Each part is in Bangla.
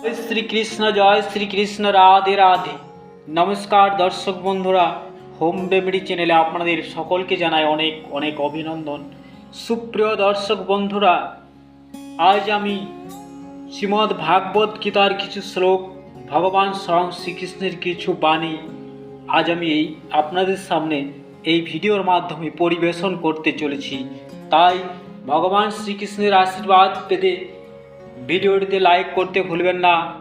শ্রীকৃষ্ণ জয় শ্রীকৃষ্ণ রাধে রাধে। নমস্কার দর্শক বন্ধুরা, হোম রেমেডি চ্যানেলে আপনাদের সকলকে জানাই অনেক অনেক অভিনন্দন। সুপ্রিয় দর্শক বন্ধুরা, আজ আমি শ্রীমদ্ ভাগবত গীতার কিছু শ্লোক, ভগবান স্বয়ং শ্রীকৃষ্ণের কিছু বাণী, আজ আমি এই আপনাদের সামনে এই ভিডিওর মাধ্যমে পরিবেশন করতে চলেছি। তাই ভগবান শ্রীকৃষ্ণের আশীর্বাদ পেতে ভিডিওটিতে লাইক করতে ভুলবেন না।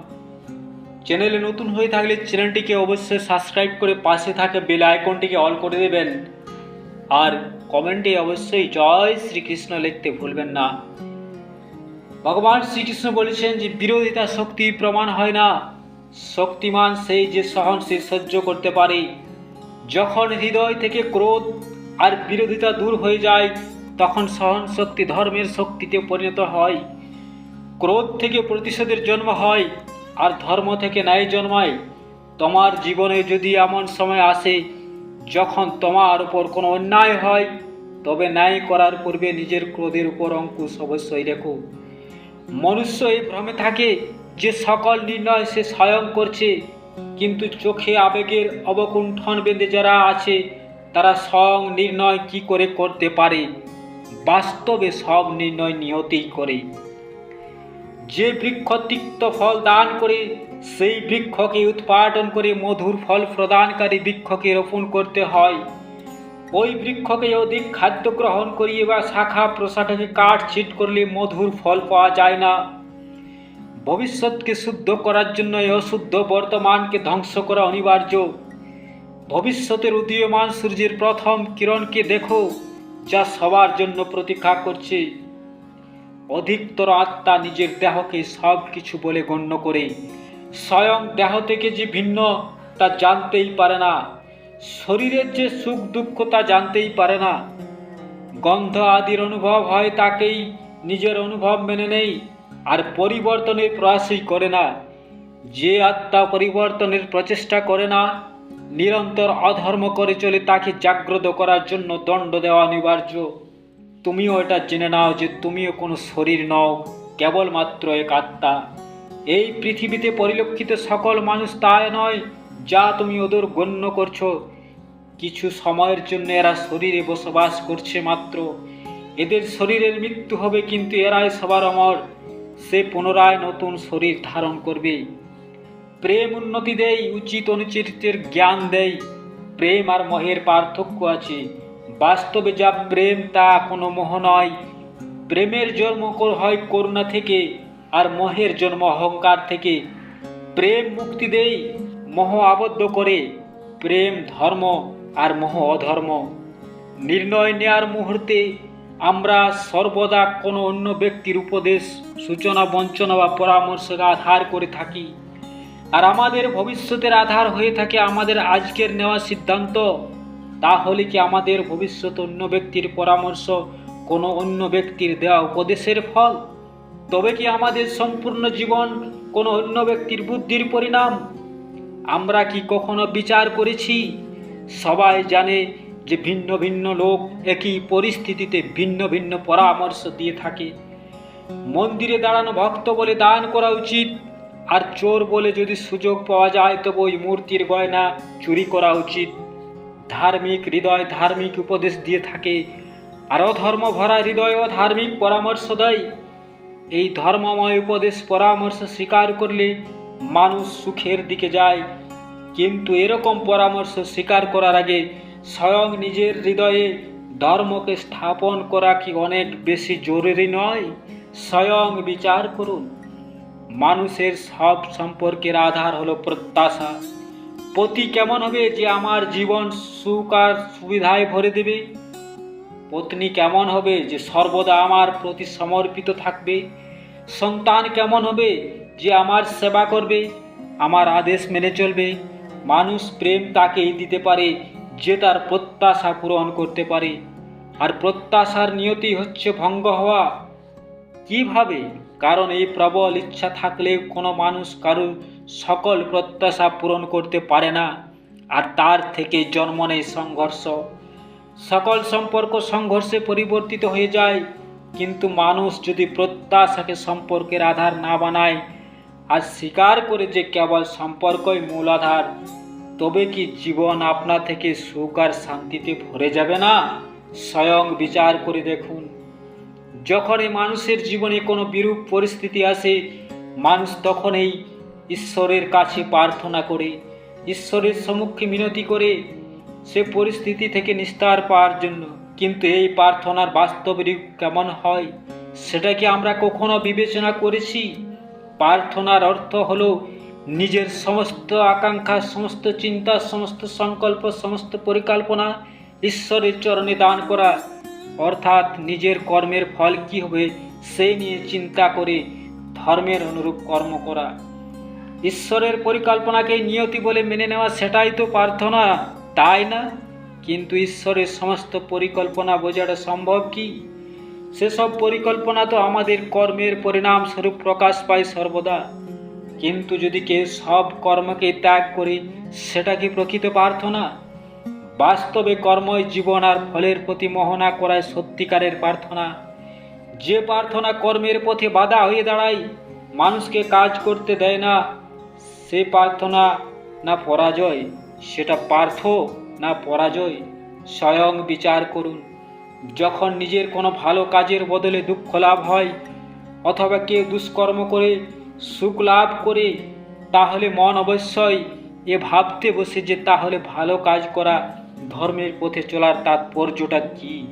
চ্যানেলে নতুন হয়ে থাকলে চ্যানেলটিকে অবশ্যই সাবস্ক্রাইব করে পাশে থাকা বেল আইকনটিকে অল করে দেবেন। আর কমেন্টে অবশ্যই জয় শ্রীকৃষ্ণ লিখতে ভুলবেন না। ভগবান শ্রীকৃষ্ণ বলেছেন যে, বিরোধিতা শক্তি প্রমাণ হয় না। শক্তিমান সেই যে সহন সহনশীল সহ্য করতে পারে। যখন হৃদয় থেকে ক্রোধ আর বিরোধিতা দূর হয়ে যায়, তখন সহন শক্তি ধর্মের শক্তিতে পরিণত হয়। ক্রোধ থেকে প্রতিশোধের জন্ম হয় আর ধর্ম থেকে ন্যায় জন্মায়। তোমার জীবনে যদি এমন সময় আসে যখন তোমার উপর কোনো অন্যায় হয়, তবে ন্যায় করার পূর্বে নিজের ক্রোধের উপর অঙ্কুশ অবশ্যই রেখো। মনুষ্য এই ভ্রমে থাকে যে সকল নির্ণয় সে স্বয়ং করছে, কিন্তু চোখে আবেগের অবকুণ্ঠন বেঁধে যারা আছে, তারা স্বয়ং নির্ণয় কি করে করতে পারে? বাস্তবে সব নির্ণয় নিয়তেই করে। যে বৃক্ষ তিক্ত ফল দান করে, সেই বৃক্ষকে উৎপাদন করে মধুর ফল প্রদানকারী বৃক্ষকে রোপণ করতে হয়। ওই বৃক্ষকে অধিক খাদ্য গ্রহণ করিয়ে বা শাখা প্রশাখাকে কাঠ ছিট করলে মধুর ফল পাওয়া যায় না। ভবিষ্যৎকে শুদ্ধ করার জন্য এই অশুদ্ধ বর্তমানকে ধ্বংস করা অনিবার্য। ভবিষ্যতের উদীয়মান সূর্যের প্রথম কিরণকে দেখো, যা সবার জন্য প্রতীক্ষা করছে। অধিকতর আত্মা নিজের দেহকে সব কিছু বলে গণ্য করে। স্বয়ং দেহ থেকে যে ভিন্ন, তা জানতেই পারে না। শরীরের যে সুখ দুঃখ, তা জানতেই পারে না। গন্ধ আদির অনুভব হয় তাকেই, নিজের অনুভব মেনে নেই, আর পরিবর্তনের প্রয়াসই করে না। যে আত্মা পরিবর্তনের প্রচেষ্টা করে না, নিরন্তর অধর্ম করে চলে, তাকে জাগ্রত করার জন্য দণ্ড দেওয়া অনিবার্য। তুমিও এটা জেনে নাও যে তুমিও কোনো শরীর নও, কেবলমাত্র এক আত্মা। এই পৃথিবীতে পরিলক্ষিত সকল মানুষ তাই নয়, যা তুমি ওদের গণ্য করছ। কিছু সময়ের জন্য এরা শরীরে বসবাস করছে মাত্র। এদের শরীরের মৃত্যু হবে কিন্তু এরাই সবার অমর। সে পুনরায় নতুন শরীর ধারণ করবে। প্রেম উন্নতি দেয় উচিত অনুচিতের জ্ঞান দেয় প্রেম আর মহের পার্থক্য আছে। বাস্তবে যা প্রেম, তা কোনো মোহ নয়। প্রেমের জন্ম হয় করুণা থেকে, আর মোহের জন্ম অহংকার থেকে। প্রেম মুক্তি দেয় মোহ আবদ্ধ করে। প্রেম ধর্ম, আর মোহ অধর্ম। নির্ণয় নেয়ার মুহূর্তে আমরা সর্বদা কোনো অন্য ব্যক্তির উপদেশ, সূচনা, বঞ্চনা বা পরামর্শকে আধার করে থাকি। আর আমাদের ভবিষ্যতের আধার হয়ে থাকে আমাদের আজকের নেওয়া সিদ্ধান্ত। তাহলে কি আমাদের ভবিষ্যৎ অন্য ব্যক্তির পরামর্শ কোনো অন্য ব্যক্তির দেওয়া উপদেশের ফল? তবে কি আমাদের সম্পূর্ণ জীবন কোনো অন্য ব্যক্তির বুদ্ধির পরিণাম? আমরা কি কখনো বিচার করেছি? সবাই জানে যে ভিন্ন ভিন্ন লোক একই পরিস্থিতিতে ভিন্ন ভিন্ন পরামর্শ দিয়ে থাকে। মন্দিরে দাঁড়ানো ভক্ত বলে দান করা উচিত, আর চোর বলে যদি সুযোগ পাওয়া যায় তবে ওই মূর্তির গয়না চুরি করা উচিত। ধার্মিক হৃদয় ধার্মিক উপদেশ দিয়ে থাকে। আরও অধর্ম ভরা হৃদয়ও ধার্মিক পরামর্শ দেয়। এই ধর্মময় উপদেশ পরামর্শ স্বীকার করলে মানুষ সুখের দিকে যায়। কিন্তু এরকম পরামর্শ স্বীকার করার আগে স্বয়ং নিজের হৃদয়ে ধর্মকে স্থাপন করা কি অনেক বেশি জরুরি নয়? স্বয়ং বিচার করুন। মানুষের সব সম্পর্কের আধার হলো প্রত্যাশা। পতি কেমন হবে যে আমার জীবন সুখ আর সুবিধায় ভরে দেবে? পত্নী কেমন হবে যে সর্বদা আমার প্রতি সমর্পিত থাকবে? সন্তান কেমন হবে যে আমার সেবা করবে? আমার আদেশ মেনে চলবে। মানুষ প্রেম তাকেই দিতে পারে, যে তার প্রত্যাশা পূরণ করতে পারে। আর প্রত্যাশার নিয়তি হচ্ছে ভঙ্গ হওয়া। কীভাবে? কারণ এই প্রবল ইচ্ছা থাকলে কোনো মানুষ কারুর সকল প্রত্যাশা পূরণ করতে পারে না, আর তার থেকে জন্ম নেয় সংঘর্ষ। সকল সম্পর্ক সংঘর্ষে পরিবর্তিত হয়ে যায়, কিন্তু মানুষ যদি প্রত্যাশাকে সম্পর্কের আধার না বানায়, আর স্বীকার করে যে কেবল সম্পর্কই মূল আধার, তবে কি জীবন আপনা থেকে সুখ আর শান্তিতে ভরে যাবে না? স্বয়ং বিচার করে দেখুন। যখনই মানুষের জীবনে কোনো বিরূপ পরিস্থিতি আসে, মানুষ তখনই ঈশ্বরের কাছে প্রার্থনা করে, ঈশ্বরের সম্মুখে মিনতি করে সে পরিস্থিতি থেকে নিস্তার পাওয়ার জন্য। কিন্তু এই প্রার্থনার বাস্তব রূপ কেমন হয়, সেটা কি আমরা কখনো বিবেচনা করেছি? প্রার্থনার অর্থ হলো নিজের সমস্ত আকাঙ্ক্ষা, সমস্ত চিন্তা, সমস্ত সংকল্প, সমস্ত পরিকল্পনা ঈশ্বরের চরণে দান করা। অর্থাৎ নিজের কর্মের ফল কি হবে সেই নিয়ে চিন্তা করে ধর্মের অনুরূপ কর্ম করা। ঈশ্বরের পরিকল্পনাকে নিয়তি বলে মেনে নেওয়া সেটাই তো প্রার্থনা, তাই না? কিন্তু ঈশ্বরের সমস্ত পরিকল্পনা বোঝাটা সম্ভব কি? সেসব পরিকল্পনা তো আমাদের কর্মের পরিণাম স্বরূপ প্রকাশ পায় সর্বদা। কিন্তু যদি কেউ সব কর্মকে ত্যাগ করে, সেটা কি প্রকৃত প্রার্থনা? বাস্তবে কর্মই জীবন আর ফলের প্রতি মোহনা করায় সত্যিকারের প্রার্থনা। যে প্রার্থনা কর্মের পথে বাধা হয়ে দাঁড়ায়, মানুষকে কাজ করতে দেয় না, সে প্রার্থনা না পরাজয়, সেটা পার্থ না পরাজয়, স্বয়ং বিচার করুন। যখন নিজের কোনো ভালো কাজের বদলে দুঃখ লাভ হয়, অথবা কেউ দুষ্কর্ম করে সুখ লাভ করে, তাহলে মন অবশ্যই এ ভাবতে বসে যে তাহলে ভালো কাজ করা ধর্মের পথে চলার তাৎপর্যটা কি?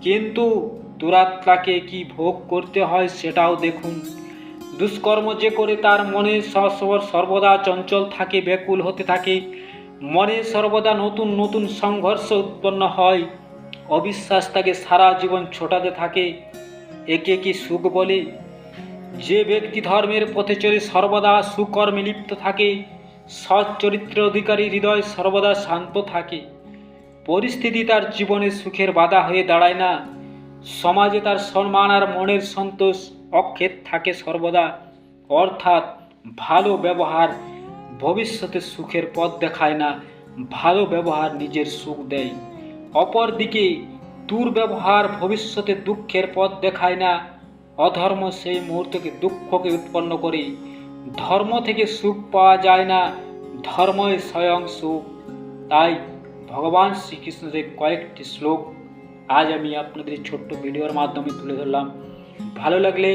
কিন্তু দুরাত্মাকে কি ভোগ করতে হয় সেটাও দেখুন। দুষ্কর্ম যে করে তার মনে সর্বদা চঞ্চল থাকে, ব্যাকুল হতে থাকে। মনে সর্বদা নতুন নতুন সংঘর্ষ উৎপন্ন হয়। অবিশ্বাস তাকে সারা জীবন ছোটাতে থাকে। একে কি সুখ বলে? যে ব্যক্তি ধর্মের পথে চলে সর্বদা সুকর্মে লিপ্ত থাকে। সৎ চরিত্র অধিকারী হৃদয় সর্বদা শান্ত থাকে। পরিস্থিতি তার জীবনে সুখের বাধা হয়ে দাঁড়ায় না। সমাজে তার সম্মান আর মনের সন্তোষ অক্ষেত থাকে সর্বদা। অর্থাৎ ভালো ব্যবহার ভবিষ্যতে সুখের পথ দেখায় না, ভালো ব্যবহার নিজের সুখ দেয়। অপরদিকে দুর্ব্যবহার ভবিষ্যতে দুঃখের পথ দেখায় না, অধর্ম সেই মুহূর্তকে দুঃখকে উৎপন্ন করে। ধর্ম থেকে সুখ পাওয়া যায় না, ধর্মই স্বয়ং সুখ। তাই ভগবান শ্রীকৃষ্ণের কয়েকটি শ্লোক আজ আমি আপনাদের ছোট্ট ভিডিওর মাধ্যমে তুলে ধরলাম। ভালো লাগলে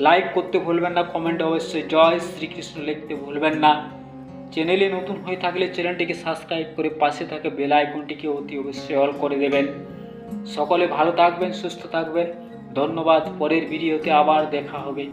লাইক করতে ভুলবেন না, কমেন্টে অবশ্যই জয় শ্রীকৃষ্ণ লিখতে ভুলবেন না। চ্যানেলে নতুন হয়ে থাকলে চ্যানেলটিকে সাবস্ক্রাইব করে পাশে থাকা বেল আইকনটিকে অতি অবশ্যই অল করে দেবেন। সকলে ভালো থাকবেন, সুস্থ থাকবেন। ধন্যবাদ, পরের ভিডিওতে আবার দেখা হবে।